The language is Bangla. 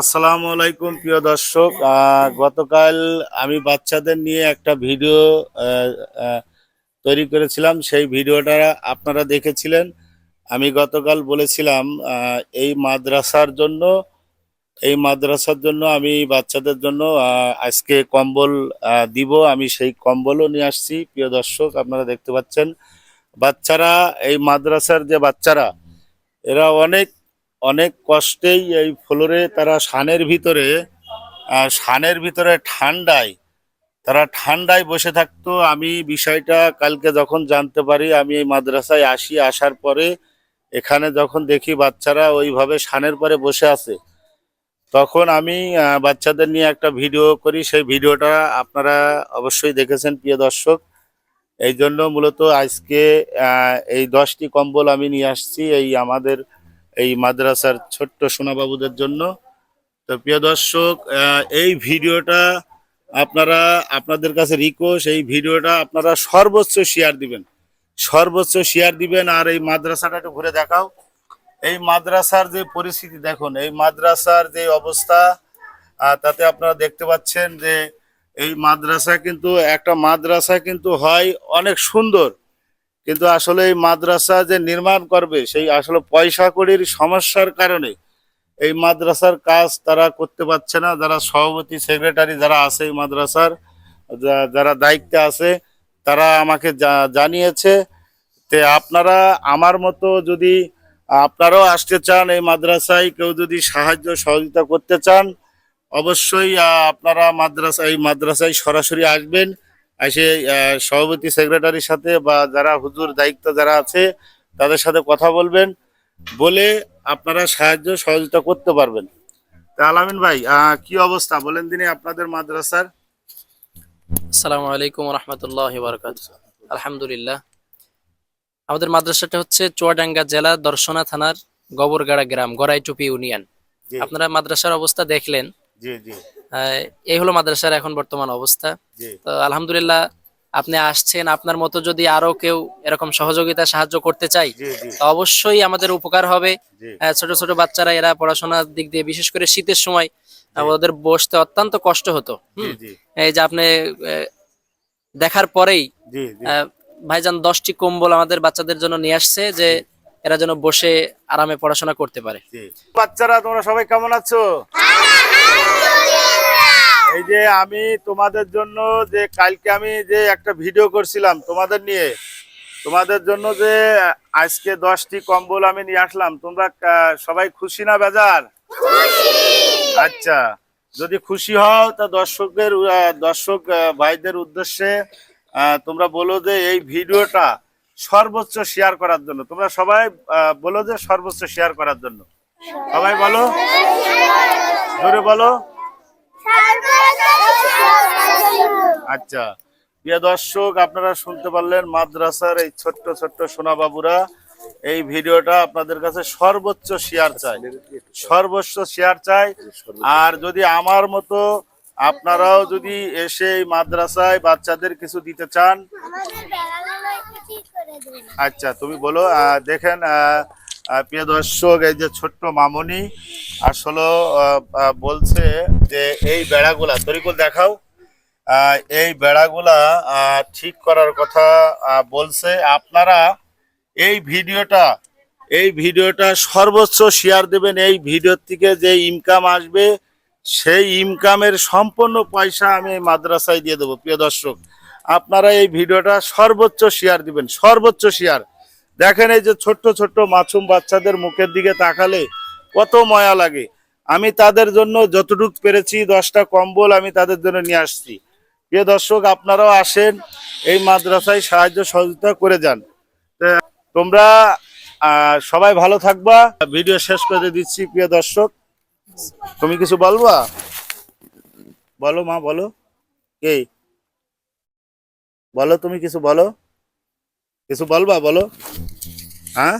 আসসালামু আলাইকুম, প্রিয় দর্শক। গতকাল আমি বাচ্চাদের নিয়ে একটা ভিডিও তৈরি করেছিলাম। সেই ভিডিওটা আপনারা দেখেছিলেন। আমি গতকাল বলেছিলাম এই মাদ্রাসার জন্য, এই মাদ্রাসার জন্য আমি বাচ্চাদের জন্য আজকে কম্বল দিব। আমি সেই কম্বলও নিয়ে আসছি, প্রিয় দর্শক, আপনারা দেখতে পাচ্ছেন। বাচ্চারা, এই মাদ্রাসার যে বাচ্চারা, এরা অনেক অনেক কষ্টেই এই ফ্লোরে তারা সানের ভিতরে সানের ভিতরে ঠান্ডায়, তারা ঠান্ডায় বসে থাকতো। আমি বিষয়টা কালকে যখন জানতে পারি, আমি এই মাদ্রাসায় আসি, আসার পরে এখানে যখন দেখি বাচ্চারা ওইভাবে সানের পরে বসে আছে, তখন আমি বাচ্চাদের নিয়ে একটা ভিডিও করি। সেই ভিডিওটা আপনারা অবশ্যই দেখেছেন, প্রিয় দর্শক। এই জন্য মূলত আজকে এই দশটি কম্বল আমি নিয়ে আসছি। এই আমাদের এই মাদ্রাসার ছোট্ট সোনাবাবুদের জন্য। তো প্রিয় দর্শক এই ভিডিওটা আপনারা, আপনাদের কাছে রিকোয়েস্ট এই ভিডিওটা আপনারা সর্বোচ্চ শেয়ার দিবেন। সর্বোচ্চ শেয়ার দিবেন আর এই মাদ্রাসাটা একটু ঘুরে দেখাও। এই মাদ্রাসার যে পরিস্থিতি দেখুন, এই মাদ্রাসার যে অবস্থা তাতে আপনারা দেখতে পাচ্ছেন যে এই মাদ্রাসা কিন্তু, একটা মাদ্রাসা কিন্তু হয় অনেক সুন্দর। কিন্তু আসলে এই মাদ্রাসা যে নির্মাণ করবে, সেই আসলে পয়সা কড়ির সমস্যার কারণে এই মাদ্রাসার কাজ তারা করতে পারছে না। যারা সভাপতি, সেক্রেটারি যারা আছে এই মাদ্রাসার যারা দায়িত্বে আছে, তারা আমাকে জানিয়েছে তে আপনারা আমার মতো যদি আপনারাও আসতে চান এই মাদ্রাসায়, কেউ যদি সাহায্য সহযোগিতা করতে চান, অবশ্যই আপনারা মাদ্রাসা, এই মাদ্রাসায় সরাসরি আসবেন। এসে সভাপতি সেক্রেটারির সাথে বা যারা হুজুর দায়িত্ব যারা আছে তাদের সাথে কথা বলবেন বলে আপনারা সাহায্য সহযোগিতা করতে পারবেন। তা আলামিন ভাই কি অবস্থা? বলেন দিনে আপনাদের মাদ্রাসার। আসসালামু আলাইকুম রহমতুল্লাহ বারকাত আলহামদুলিল্লাহ। আমাদের মাদ্রাসাটা হচ্ছে চুয়াডাঙ্গা জেলা দর্শনা থানার গবরগাড়া গ্রাম গড়াইটুপি ইউনিয়ন। আপনারা মাদ্রাসার অবস্থা দেখলেন। জি জি। এই হলো মাদ্রাসার এখন বর্তমান অবস্থা। তো আলহামদুলিল্লাহ আপনি আসছেন আপনার মতো যদি আরও কেউ এরকম সহযোগিতা সাহায্য করতে চাই জি জি। তো অবশ্যই আমাদের উপকার হবে। ছোট ছোট বাচ্চারা এরা পড়াশোনার দিক দিয়ে বিশেষ করে শীতের সময় ওদের বসতে অত্যন্ত কষ্ট হতো। জি এই যে আপনি দেখার পরেই জি জি। আহ, ভাইজান দশটি কম্বল আমাদের বাচ্চাদের জন্য নিয়ে আসছে যে এরা যেন বসে আরামে পড়াশোনা করতে পারে। বাচ্চারা তোমরা সবাই কেমন আছো? যে আমি তোমাদের জন্য যে কালকে আমি যে একটা ভিডিও করছিলাম তোমাদের নিয়ে তোমাদের জন্য যে আজকে দশটি কম্বল আমি নিয়ে আসলাম তোমরা সবাই খুশি না বেজার? আচ্ছা যদি খুশি হও তা দর্শকদের দর্শক ভাইদের উদ্দেশ্যে তোমরা বলো যে এই ভিডিওটা সর্বোচ্চ শেয়ার করার জন্য তোমরা সবাই বলো যে সর্বোচ্চ শেয়ার করার জন্য। সবাই বলো। জোরে বলো। আচ্ছা। প্রিয় দর্শক আপনারা শুনতে পারলেন মাদ্রাসার এই ছোট্ট ছোট্ট সোনাবাবুরা। এই ভিডিওটা আপনাদের কাছে সর্বোচ্চ শেয়ার চাই। সর্বোচ্চ শেয়ার চাই। আর যদি আমার মতো আপনারাও যদি এসে এই মাদ্রাসায় বাচ্চাদের কিছু দিতে চান আচ্ছা তুমি বলো আহ, দেখেন প্রিয় দর্শক, এই যে ছোট্ট মামনি আসলে বলছে যে এই বেড়াগুলা তরিকুল দেখাও। এই বেড়াগুলা ঠিক করার কথা বলছে। আপনারা এই ভিডিওটা এই ভিডিওটা সর্বোচ্চ শেয়ার দেবেন। এই ভিডিওর থেকে যে ইনকাম আসবে, সেই ইনকামের সম্পূর্ণ পয়সা আমি মাদ্রাসায় দিয়ে দেবো। প্রিয় দর্শক, আপনারা এই ভিডিওটা সর্বোচ্চ শেয়ার দিবেন, সর্বোচ্চ শেয়ার দেখেন এই যে ছোট্ট ছোট্ট মাছুম বাচ্চাদের মুখের দিকে তাকালে কত ময়া লাগে। আমি তাদের জন্য যতটুকু পেরেছি দশটা কম্বল আমি তাদের জন্য নিয়ে আসছি। প্রিয় দর্শক, আপনারাও আসেন, এই মাদ্রাসায় সাহায্য সহযোগিতা করে যান। তোমরা সবাই ভালো থাকবা। ভিডিও শেষ করে দিচ্ছি, প্রিয় দর্শক। তুমি কিছু বলবা? বলো মা, বলো। এই। বলো, তুমি কিছু বলো? কিছু বলবা বলো। হ্যাঁ?